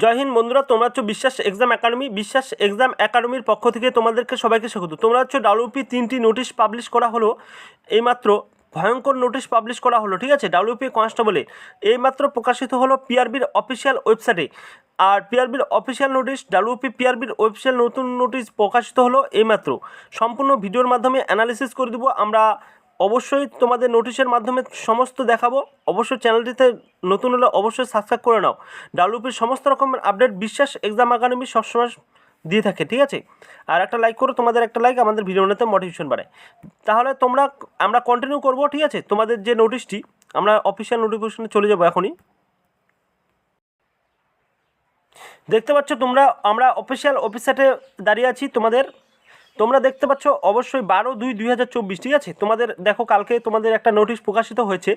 জয় হিন্দ বন্ধুরা, তোমরা হচ্ছে বিশ্বাস এক্সাম একাডেমি, বিশ্বাস এক্সাম একাডেমির পক্ষ থেকে তোমাদেরকে সবাইকে স্বাগত। তোমরা হচ্ছে ডাব্লিউপি তিনটি নোটিশ পাবলিশ করা হলো, এইমাত্র ভয়ঙ্কর নোটিশ পাবলিশ করা হলো, ঠিক আছে? ডাব্লিউপি কনস্টেবলে। এইমাত্র প্রকাশিত হলো পিআরবির অফিসিয়াল ওয়েবসাইটে। আর পিআরবির অফিসিয়াল নোটিশ, ডাব্লিউপি পিআরবির ওয়েবসাইট নতুন নোটিশ প্রকাশিত হলো এইমাত্র। সম্পূর্ণ ভিডিওর মাধ্যমে অ্যানালিসিস করে দেবো, আমরা অবশ্যই তোমাদের নোটিশের মাধ্যমে সমস্ত দেখাবো। অবশ্যই চ্যানেলটিতে নতুন হলে অবশ্যই সাবস্ক্রাইব করে নাও। ডাব্লিউপির সমস্ত রকমের আপডেট বিশ্বাস এক্সাম একাডেমি সবসময় দিয়ে থাকে, ঠিক আছে? আর একটা লাইক করো, তোমাদের একটা লাইক আমাদের ভিডিও বানাতে মোটিভেশন বাড়ায়। তাহলে তোমরা, আমরা কন্টিনিউ করব, ঠিক আছে? তোমাদের যে নোটিশটি আমরা অফিসিয়াল নোটিফিকেশনে চলে যাব এখনই। দেখতে পাচ্ছ তোমরা, আমরা অফিসিয়াল অফিসারে দাঁড়িয়ে আছি তোমাদের তোমরা দেখতে পাচ্ছ, অবশ্যই বারো দুই দুই হাজার চব্বিশ, ঠিক আছে? তোমাদের, দেখো, কালকে তোমাদের একটা নোটিশ প্রকাশিত হয়েছে,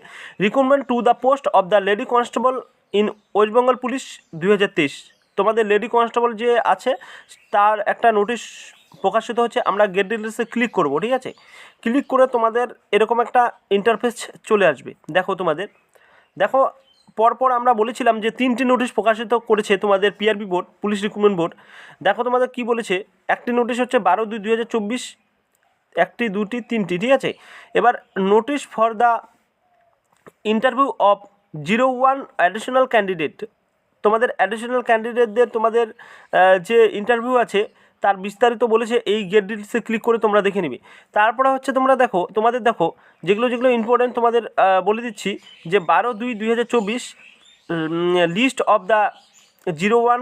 recruitment to the post of the lady constable in West Bengal police দুই হাজার তেইশ। তোমাদের লেডি কনস্টেবল যে আছে, তার একটা নোটিশ প্রকাশিত হচ্ছে আমরা গেট ডিটেলসে ক্লিক করব, ঠিক আছে? ক্লিক করে তোমাদের এরকম একটা ইন্টারফেস চলে আসবে। দেখো তোমাদের। দেখো পরপর আমরা বলেছিলাম যে তিনটি নোটিশ প্রকাশিত করেছে তোমাদের PRB board, police recruitment board. দেখো তোমাদের কি বলেছে? একটি নোটিশ হচ্ছে বারো দুই দুই হাজার চব্বিশ, একটি, দুটি, তিনটি, ঠিক আছে? এবার notice for the interview of zero one additional candidate. তোমাদের অ্যাডিশনাল ক্যান্ডিডেটদের তোমাদের যে ইন্টারভিউ আছে তার বিস্তারিত বলেছে, এই গেট ডিটেলসে ক্লিক করে তোমরা দেখে নিবে। তারপরে হচ্ছে তোমরা দেখো, তোমাদের দেখো, যেগুলো যেগুলো ইম্পর্টেন্ট তোমাদের বলে দিচ্ছি, যে বারো দুই দুই list of the zero one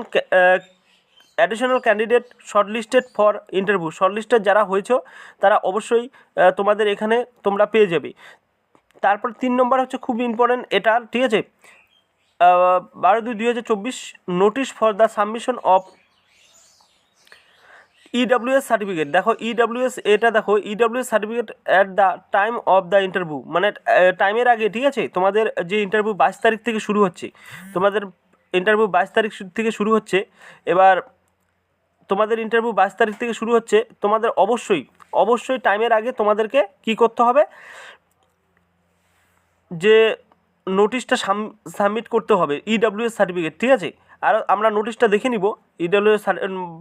additional candidate shortlisted for interview shortlisted যারা হয়েছে, তারা অবশ্যই তোমাদের এখানে তোমরা পেয়ে যাবে। তারপর তিন নম্বর হচ্ছে খুব ইম্পর্টেন্ট এটা ঠিক আছে? বারো দুই দুই হাজার notice for the submission of EWS certificate দেখো ইডাব্লিউএস এটা দেখো EWS certificate at the time of the interview মানে টাইমের আগে, ঠিক আছে? তোমাদের যে ইন্টারভিউ বাইশ তারিখ থেকে শুরু হচ্ছে, তোমাদের ইন্টারভিউ বাইশ তারিখ থেকে শুরু হচ্ছে, এবার তোমাদের ইন্টারভিউ বাইশ তারিখ থেকে শুরু হচ্ছে, তোমাদের অবশ্যই অবশ্যই টাইমের আগে তোমাদেরকে কি করতে হবে? যে নোটিশটা সাবমিট করতে হবে ইডাব্লিউএস সার্টিফিকেট ঠিক আছে? আর আমরা নোটিশটা দেখে নিব। ইডাব্লিউএস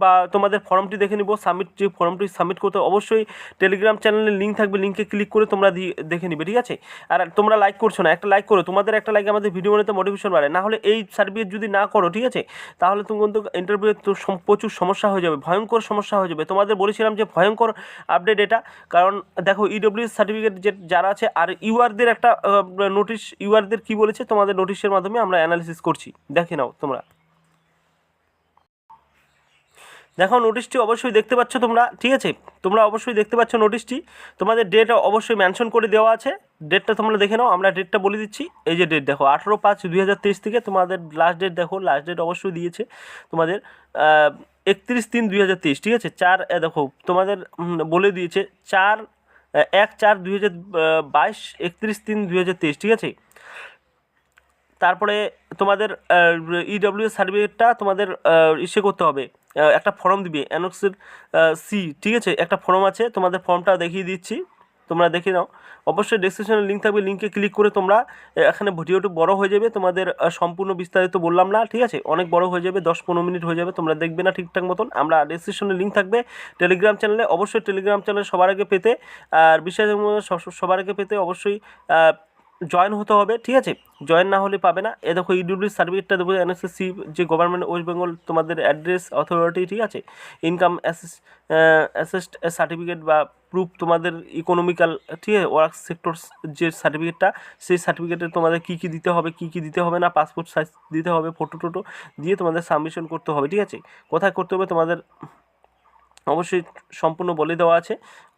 বা তোমাদের ফর্মটি দেখে নিব। সাবমিট যে ফর্মটি সাবমিট করতে অবশ্যই টেলিগ্রাম চ্যানেলের লিঙ্ক থাকবে। লিঙ্কে ক্লিক করে তোমরা দেখে নিবে, ঠিক আছে? আর তোমরা লাইক করছ না, একটা লাইক করো। তোমাদের একটা লাইক আমাদের ভিডিও বানাতে মোটিভেশন বাড়ে। না হলে এই সার্টিফিকেট যদি না করো, ঠিক আছে? তাহলে তুমি কিন্তু ইন্টারভিউ তো প্রচুর সমস্যা হয়ে যাবে, ভয়ঙ্কর সমস্যা হয়ে যাবে। তোমাদের বলেছিলাম যে ভয়ঙ্কর আপডেট এটা। কারণ দেখো ইডব্লিউএস সার্টিফিকেট যে, যারা আছে, আর ইউআরদের একটা নোটিশ ইউআরদের কী বলেছে? তোমাদের নোটিশের মাধ্যমে আমরা অ্যানালিসিস করছি। দেখে নাও তোমরা। দেখো নোটিশটি অবশ্যই দেখতে পাচ্ছ তোমরা, ঠিক আছে? তোমরা অবশ্যই দেখতে পাচ্ছ নোটিশটি তোমাদের ডেট অবশ্যই মেনশন করে দেওয়া আছে। ডেটটা তোমরা দেখে নাও, আমরা ডেটটা বলে দিচ্ছি। এই যে ডেট দেখো, আঠেরো পাঁচ দুই থেকে তোমাদের লাস্ট ডেট দেখো লাস্ট ডেট অবশ্যই দিয়েছে তোমাদের একত্রিশ তিন দুই ঠিক আছে? চার দেখো, তোমাদের বলে দিয়েছে চার এক চার দুই হাজার বাইশ, একত্রিশ তিন দুই হাজার তেইশ, ঠিক আছে? তারপরে, তোমাদের ইডব্লিউ সার্টিফিকেটটা তোমাদের ইসে করতে হবে। একটা ফর্ম দিবে অ্যানক্সের সি ঠিক আছে? একটা ফর্ম আছে, তোমাদের ফর্মটা দেখিয়ে দিচ্ছি, তোমরা দেখে নাও। অবশ্যই ডেসক্রিপশনের লিঙ্ক থাকবে লিঙ্কে ক্লিক করে তোমরা এখানে ভিডিওটা বড় হয়ে যাবে, তোমাদের সম্পূর্ণ বিস্তারিত বললাম না, ঠিক আছে? অনেক বড় হয়ে যাবে, দশ পনেরো মিনিট হয়ে যাবে, তোমরা দেখবে না ঠিকঠাক মতন। আমরা ডেসক্রিপশনে লিঙ্ক থাকবে টেলিগ্রাম চ্যানেলে অবশ্যই টেলিগ্রাম চ্যানেল সবার আগে পেতে, আর বিশ্বাস সবার আগে পেতে অবশ্যই জয়েন হতে হবে, ঠিক আছে? জয়েন না হলে পাবে না। এ দেখো ইডব্লিউ সার্টিফিকেটটা দেবো এনএসএসসি যে গভর্নমেন্ট ওয়েস্ট বেঙ্গল তোমাদের অ্যাড্রেস অথরিটি ঠিক আছে? ইনকাম অ্যাসেস্ট সার্টিফিকেট বা প্রুফ তোমাদের ইকোনমিক্যাল ঠিক আছে? ওয়ার্ক সেক্টর যে সার্টিফিকেটটা সেই সার্টিফিকেটে তোমাদের কী কী দিতে হবে, কী কী দিতে হবে না পাসপোর্ট সাইজ দিতে হবে ফটো টোটো দিয়ে তোমাদের সাবমিশন করতে হবে, ঠিক আছে? কোথায় করতে হবে তোমাদের, অবশ্যই সম্পূর্ণ বলে দেওয়া আছে।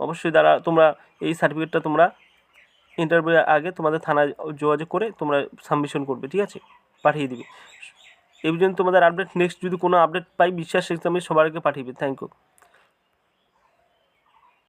অবশ্যই দ্বারা তোমরা এই সার্টিফিকেটটা তোমরা ইন্টারভিউ আগে তোমাদের থানায় যোগাযোগ করে তোমরা সাবমিশন করবে, ঠিক আছে? পাঠিয়ে দিবে। এই পর্যন্ত তোমাদের আপডেট নেক্সট যদি কোনো আপডেট পাই, বিশ্বাস এক্সামে সবার আগে পাঠিয়ে থ্যাংক ইউ